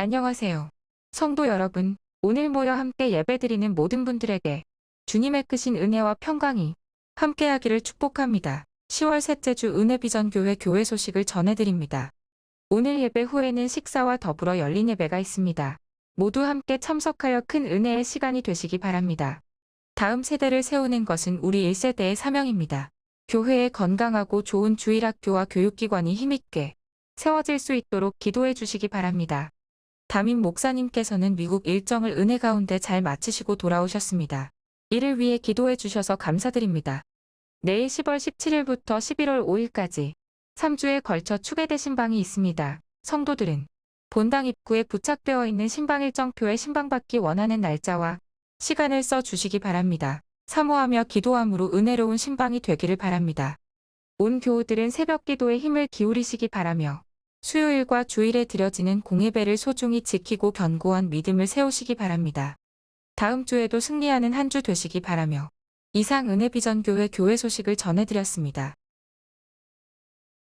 안녕하세요. 성도 여러분, 오늘 모여 함께 예배드리는 모든 분들에게 주님의 크신 은혜와 평강이 함께하기를 축복합니다. 10월 셋째 주 은혜비전교회 교회 소식을 전해드립니다. 오늘 예배 후에는 식사와 더불어 열린 예배가 있습니다. 모두 함께 참석하여 큰 은혜의 시간이 되시기 바랍니다. 다음 세대를 세우는 것은 우리 1세대의 사명입니다. 교회의 건강하고 좋은 주일학교와 교육기관이 힘있게 세워질 수 있도록 기도해 주시기 바랍니다. 담임 목사님께서는 미국 일정을 은혜 가운데 잘 마치시고 돌아오셨습니다. 이를 위해 기도해 주셔서 감사드립니다. 내일 10월 17일부터 11월 5일까지 3주에 걸쳐 추계대 신방이 있습니다. 성도들은 본당 입구에 부착되어 있는 신방 일정표에 신방받기 원하는 날짜와 시간을 써 주시기 바랍니다. 사모하며 기도함으로 은혜로운 신방이 되기를 바랍니다. 온 교우들은 새벽 기도에 힘을 기울이시기 바라며 수요일과 주일에 드려지는 공예배를 소중히 지키고 견고한 믿음을 세우시기 바랍니다. 다음 주에도 승리하는 한 주 되시기 바라며 이상 은혜비전교회 교회 소식을 전해드렸습니다.